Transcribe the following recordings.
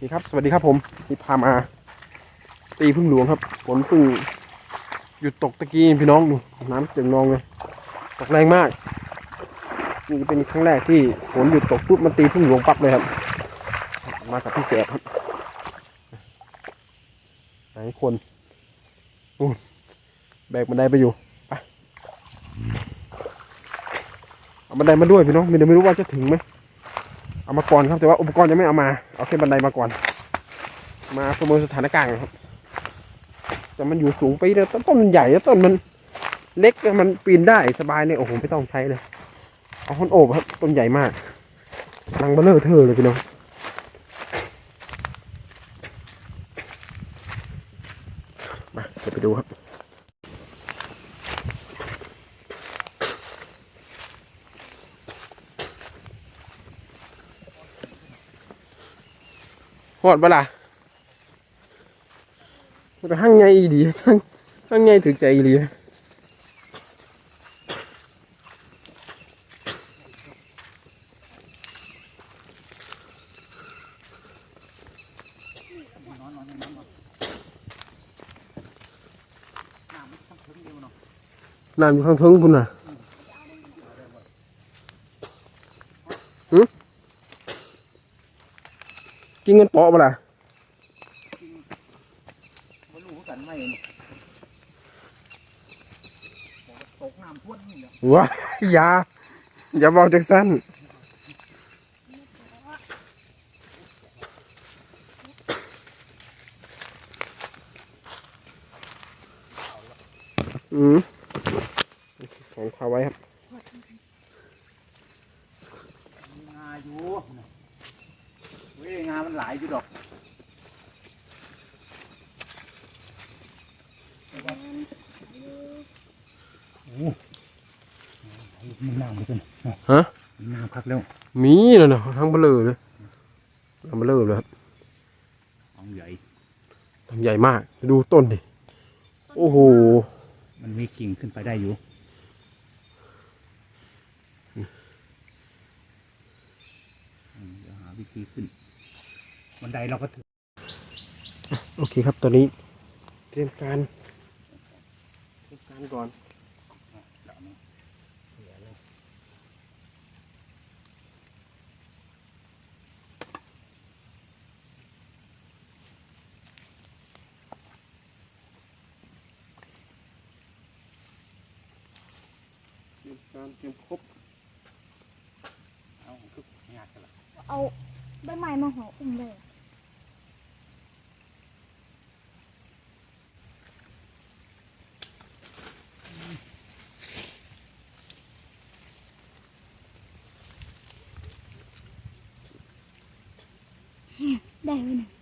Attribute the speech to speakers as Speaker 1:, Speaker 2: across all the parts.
Speaker 1: นี่ครับ สวัสดีครับผมนี่พามา ตีพึ่งหลวงครับฝนพึ่งหยุดตกตะกี้พี่น้องดูน้ำเจิ่งนองเลยตกแรงมากนี่เป็นครั้งแรกที่ฝนหยุดตกปุ๊บมันตีพึ่งหลวงปั๊บเลยครับ มากับพี่แสบครับไหนคนนู่นแบกบันไดไปอยู่ไปเอาบันไดมาด้วยพี่น้องไม่รู้ว่าจะถึงไหม เอามาก่อนครับแต่ว่าอุปกรณ์ยังไม่เอามา เอาแค่บันไดมาก่อน มาประเมินสถานการณ์ครับ แต่มันอยู่สูงไปเลยต้นต้นมันใหญ่แล้วต้นมันเล็กมันปีนได้สบายเนี่ยโอ้โหไม่ต้องใช้เลยเอาคนโอบครับต้นใหญ่มากรังเบลเลอร์เธอเลยพี่น้องมาเดี๋ยวไปดูครับ อดปะล่ะมันก็หั่งไงดีหั่งหั่งไงถึงใจดีน้ำอยู่ข้างเทิงคุณน่ะหืมกิน เงินเปาะปะล่ะ
Speaker 2: มันรู้กันไหมตกน้ำท่วมนี่แหละ
Speaker 1: ว้าอย่าอย่าบอกจังสั้นอืมของพาไว้ครับ
Speaker 2: มีงาอยู่เว้ยงามันหลายอยู่ดอกโอ้มั นน้ำไปจน
Speaker 1: ฮะ
Speaker 2: มันน้ำคักแล้ว
Speaker 1: มีแล้วนะทั้งเบลอเลยทั้งเบลอเลยครับ
Speaker 2: เอาใหญ่
Speaker 1: ทำใหญ่มากดูต้นดิโอ้โห
Speaker 2: มันมีกิ่งขึ้นไปได้อยู่อืมเดี๋ยวหาวิธีขึ้นบันไดเราก็ถึง
Speaker 1: โอเคครับตอนนี้เตรียมการเตรียมการก่อน เตรียม การเตรียมครบ
Speaker 2: เอาคึกงานกันละ
Speaker 3: เอาใบไม้มาห่ออุ้มเลยได้ไหมเนี่ย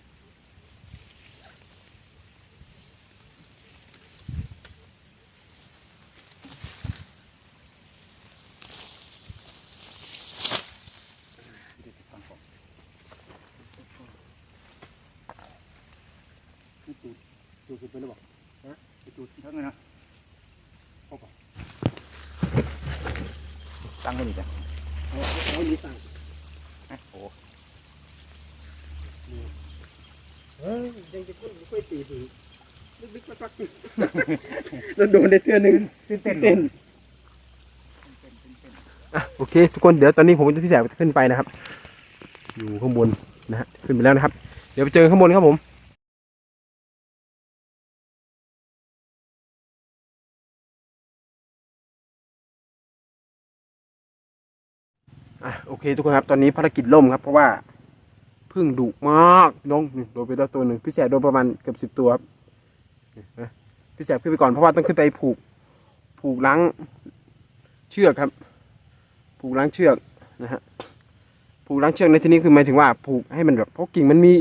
Speaker 2: จูดขึ้นไปแล้วบอกฮะจูดทั้งนั้นนะพบป่ะตั้งไว้นี่จ้ะ
Speaker 1: เอาเอาไว้นี้ตั้ง
Speaker 2: อะโอ้
Speaker 1: เฮ้ยยังจะค่อยค่อยตีถึงลึกๆปักๆแล้วโดนได้เทื่อหนึง
Speaker 2: ตื่นเต้น
Speaker 1: เต้นอะโอเค ทุกคนเดี๋ยวตอนนี้ผมจะพี่แสบจะขึ้นไปนะครับ อยู่ข้างบนนะฮะขึ้นไปแล้วนะครับ เดี๋ยวไปเจอข้างบนครับผม โอเคทุกคนครับ ตอนนี้ภารกิจล่มครับ เพราะว่าพึ่งดุมากน้องนี่โดนไปแล้วตัวหนึ่งพี่แสบโดนประมาณเกือบสิบตัวครับนะพี่แสบขึ้นไปก่อนเพราะว่าต้องขึ้นไปผูก ผูกล้างเชือกครับ ผูกล้างเชือกนะฮะผูกล้างเชือกในที่นี้คือหมายถึงว่าผูกให้มันแบบเพราะกิ่งมันมี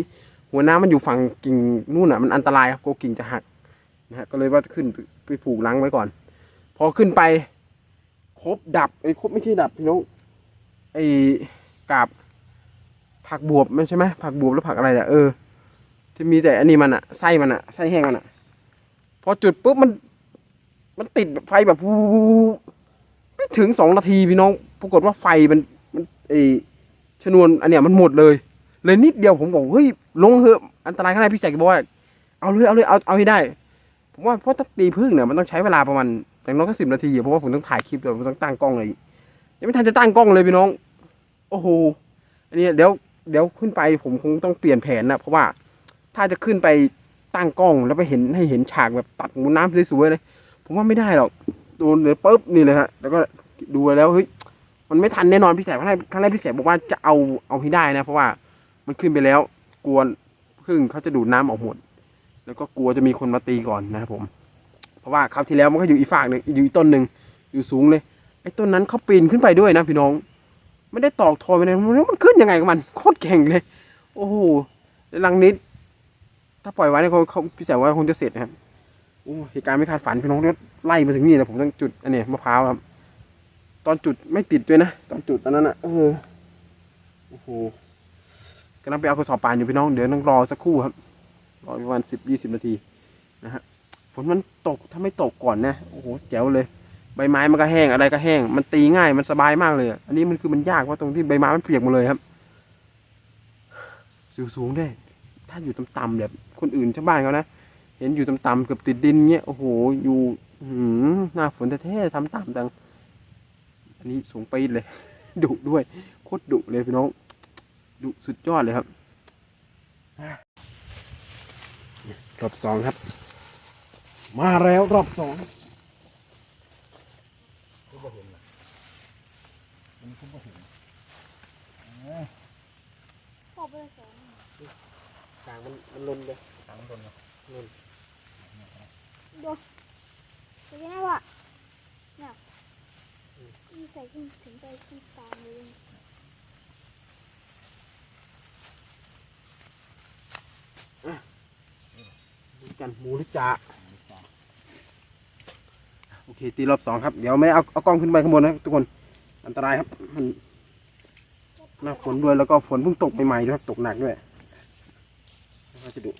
Speaker 1: หัวน้ำมันอยู่ฝั่งกิ่งนู่นอะมันอันตรายครับกลัวกิ่งจะหักนะฮะก็เลยว่าขึ้นไปผูกล้างไว้ก่อน พอขึ้นไปครบดับไอ้ครบไม่ใช่ดับพี่น้อง ไอ้กาบผักบวบมันใช่ไหมผักบวบแล้วผักอะไรอะเออที่มีแต่อันนี้มันอะไส้มันอะไส้แห้งมันอะพอจุดปุ๊บมัน มันติดไฟแบบวูไม่ถึงสองนาทีพี่น้อง ปรากฏว่าไฟมันมันไอชนวนอันเนี้ยมันหมดเลย เลยนิดเดียวผมบอกเฮ้ยลงเถอะอันตรายขนาดพี่แสกบอกว่าเอาเลยเอาเลยเอาเอาให้ได้ ผมว่าเพราะถ้าตีพึ่งเนี่ยมันต้องใช้เวลาประมาณอย่างน้อยก็สิบนาทีอะเพราะว่าผมต้องถ่ายคลิปเดี๋ยวผมต้องตั้งกล้องเลยยังไม่ทันจะตั้งกล้องเลยพี่น้อง โอ้โหอันนี้เดี๋ยวเดี๋ยวขึ้นไปผมคงต้องเปลี่ยนแผนนะเพราะว่าถ้าจะขึ้นไปตั้งกล้องแล้วไปเห็นให้เห็นฉากแบบตัดมูน้ำสวยๆเลย ผมว่าไม่ได้หรอกโดนเลยปุ๊บนี่เลยฮะแล้วก็ดูแล้วเฮ้ยมันไม่ทันแน่นอนพี่แสบครั้งแรกครั้งแรกพี่แสบบอกว่าจะเอาเอาให้ได้นะ เพราะว่ามันขึ้นไปแล้วกลัวพึ่งเขาจะดูดน้ำออกหมด แล้วก็กลัวจะมีคนมาตีก่อนนะครับผม เพราะว่าคราวที่แล้วมันก็อยู่อีกฝากหนึ่งอยู่อีต้นหนึ่งอยู่สูงเลยไอ้ต้นนั้นเขาปีนขึ้นไปด้วยนะพี่น้อง ไม่ได้ตอกทอยไปเลยมันขึ้นยังไงกับมันโคตรเก่งเลย โอ้โหลังนิด ถ้าปล่อยไว้เนี่ยเขาเขาพี่แสบว่าคงจะเสร็จนะครับโอ้เหตุการณ์ไม่คาดฝันพี่น้องเนี่ยไล่มาถึงนี่นะผมต้องจุดอันนี้มะพร้าวครับ ตอนจุดไม่ติดด้วยนะตอนจุดตอนนั้นอะเออโอ้โหกำลังไปเอากระสอบป่านอยู่พี่น้องเดี๋ยวต้องรอสักครู่ครับรอประมาณสิบยี่สิบนาทีนะฮะฝนมันตกถ้าไม่ตกก่อนนะโอ้โหแจ๋วเลย ใบไม้มันก็แห้งอะไรก็แห้ง มันตีง่ายมันสบายมากเลยอันนี้มันคือมันยากเพราะตรงที่ใบไม้มันเปียกหมดเลยครับสูงสูงด้ ถ้าอยู่ต่ำๆแบบคนอื่นชาวบ้านเขานะเห็นอยู่ต่ำๆเกือบติดดินเงี้ยโอ้โหอยู่หือหน้าฝนแท้ๆทำต่ำจัง อันนี้สูงปีดเลย ดุด้วยโคตรดุเลยพี่น้องดุสุดยอดเลยครับรอบสองครับ มาแล้วรอบสอง
Speaker 3: ขอบเลยสอง
Speaker 1: กลางมันมันลุนเลย
Speaker 2: ทางต้นเลยลุนาะ
Speaker 3: จะยังไงวะเนี่ยนี่ใส่ขึ้นถึงไปขึ้นกลางเลย
Speaker 1: ดูกันหมูหรือจ่าโอเค ตีรอบสองครับ เดี๋ยวไม่เอาเอากล้องขึ้นไปข้างบนนะทุกคน อันตรายครับมัน หน้าฝนด้วยแล้วก็ฝนเพิ่งตกใหม่ๆด้วยครับตกหนักด้วยน่าจะดุ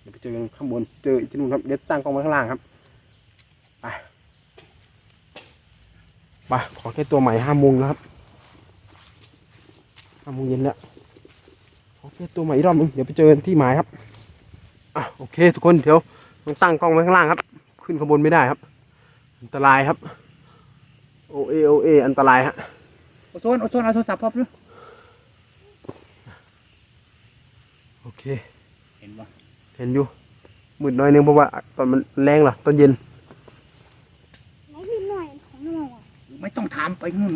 Speaker 1: เดี๋ยวไปเจอกันข้างบนเจออีกที่นู่นครับเดี๋ยวตั้งกล้องไว้ข้างล่างครับไปไปขอแค่ตัวใหม่ห้าโมงแล้วครับห้าโมงเย็นแล้วขอแค่ตัวใหม่อีกรอบนึงเดี๋ยวไปเจอที่หมายครับอะโอเค ทุกคนเดี๋ยวต้องตั้งกล้องไว้ข้างล่างครับ ขึ้นข้างบนไม่ได้ครับ อันตรายครับโอเอโอเออันตรายฮะ
Speaker 2: โอโซนโอโซนเอาโทรศัพท์พบหรือ
Speaker 1: โอเค
Speaker 2: เห็นปะ
Speaker 1: เห็นอยู่มืดหน่อยนึงเพราะว่าตอนมันแรงเหรอตอนเย็น
Speaker 3: ไหนพี่หน่อยของเราอะ
Speaker 2: ไม่ต้องถามไปนู่น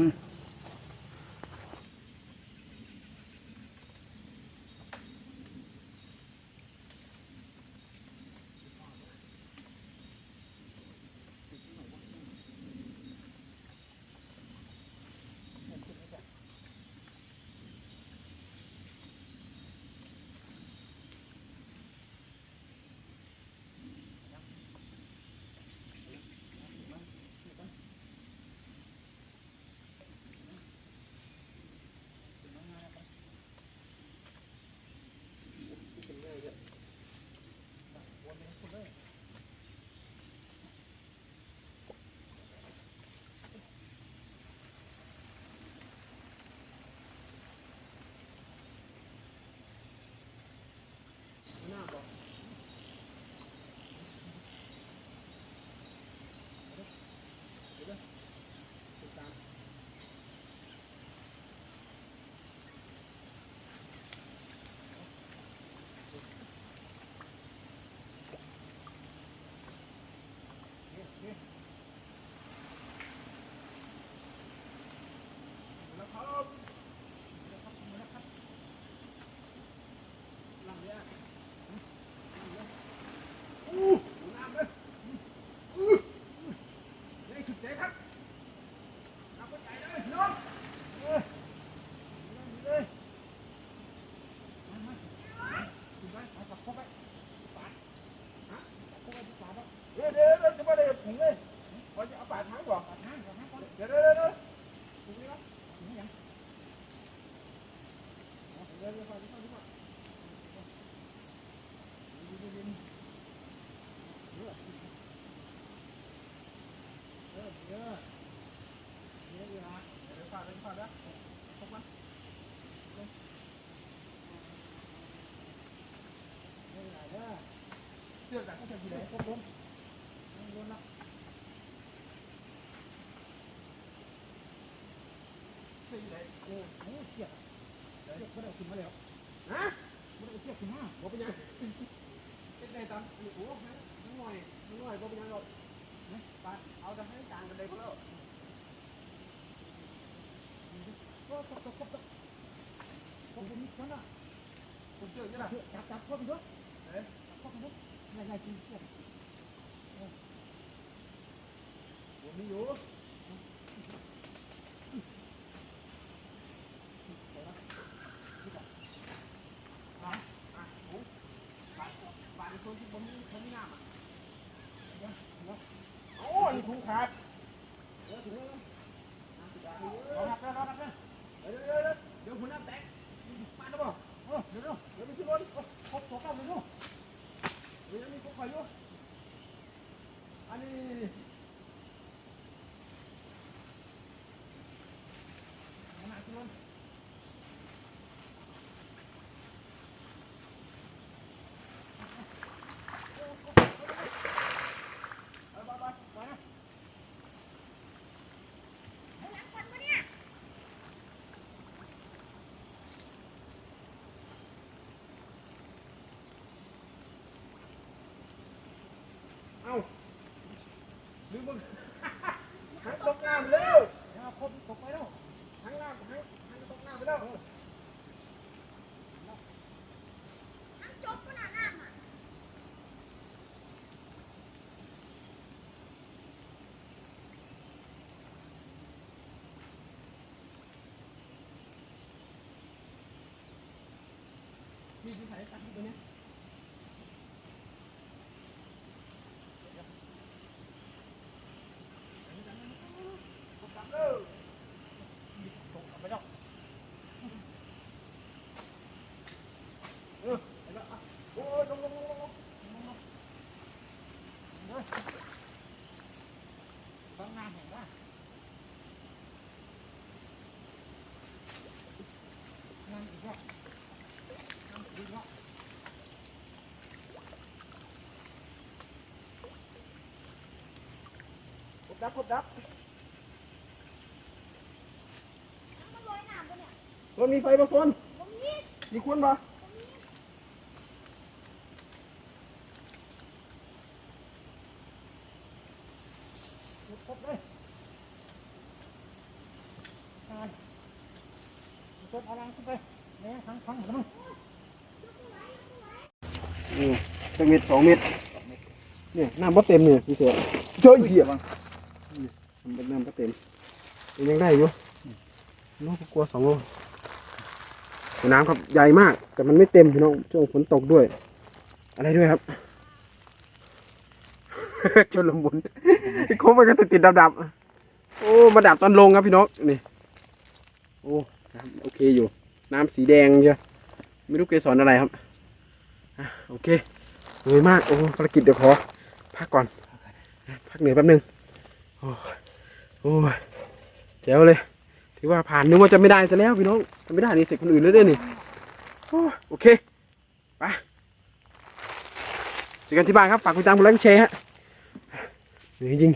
Speaker 2: เข้าไปปาด
Speaker 1: ฮะ
Speaker 2: เข้าไปปาดแล้ว
Speaker 1: เดี๋ยวเดี๋ยวเดี๋ยวจะไม่ได้ถุงเลยขอจะเอาปาดทั้งก่อนป
Speaker 2: าดทั้งก่อนนะก่อน
Speaker 1: เดี๋ยวเดี๋ยวเดี๋ยวถุงนี้ครับถ
Speaker 2: ุงนี้ยัง
Speaker 1: เดี๋ยวเดี๋ยว ผมเชื่อยังไง
Speaker 2: จับจับเข้าไปด้วยเอ๊ะจับเข้าไปด้วยยังไงกินเชือก
Speaker 1: ผมมีอยู่บาทคนที่ผ มมีผมมีน้ำอะโอ้ยถุงขาดเดี๋ยวถุงแล้ว
Speaker 2: เอาหักแล้วเอาหักแล้ว
Speaker 1: เดี๋ยวเดี๋ยวเดี๋ยวเดี๋ยวหัวหน้าแตกมาแล้วบ่
Speaker 2: เดี๋ยวเดี๋ยว
Speaker 1: เดี๋ยวไปขึ้นรถ
Speaker 2: ครบตัวเก้าเลยลูก
Speaker 1: เดี๋ยวมีพวกคอยอยู่อันนี้นี่นี่
Speaker 2: มาหาที่รถ
Speaker 1: เอ้า ลืมมึงหันตกน้ำแล้ว
Speaker 2: เดี๋ยวเอาครบตกไปแล้ว
Speaker 1: หันน้ำหันหันตกน้ำไปแล้วมีที่ไหนตัดตัวเนี้ยตกน้ำแล้ว
Speaker 2: ตกไปแล้ว
Speaker 1: เออเห็นแล้วอะโอ้ยลงลงลงลงลง
Speaker 2: ต้องงานเห็นว่านั่นอีกแล้วนั่นอีกแล้ว
Speaker 1: ก ดดับกดดับ
Speaker 3: น้ำมันลอยน้ำปะเนี่ย
Speaker 1: โซนมีไฟปะโซน
Speaker 3: ผมมี
Speaker 1: มีควนปะ
Speaker 2: ครบเลยตายต้นเอาลังขึ้นไปเนี่ยทั้งทั้งหมดมั้ง
Speaker 1: อืมสักเม็ดสองเม็ดเนี่ยน้ำบ่เต็มเนี่ยพี่เสือเจ้าอีเหี้ย มันเป็นน้ำบ่เต็มยังได้อยู่น้องกลัวสองโลน้ำครับใหญ่มาก แต่มันไม่เต็มพี่น้องช่วงฝนตกด้วย อะไรด้วยครับชนลมบุญโค้งมันก็ติดติดดับดับๆโอ้มาดับตอนลงครับพี่น้องนี่โอ้น้ำโอเคอยู่ น้ำสีแดงเยอะไม่รู้เกสรอะไรครับโอเคเหนื่อยมากโอ้ภารกิจเดี๋ยวขอพักก่อนพักเหนื่อยแป๊บนึงโอ้ โอ้ยแจ๋วเลย ถือว่าผ่านนึกว่าจะไม่ได้ซะแล้วพี่น้องจะไม่ได้นี่เสร็จคนอื่นแล้วด้วยนี่โอ้โอเคไปเจอกันที่บ้านครับฝากกดติดตามกดไลค์กดแชร์ฮะจริง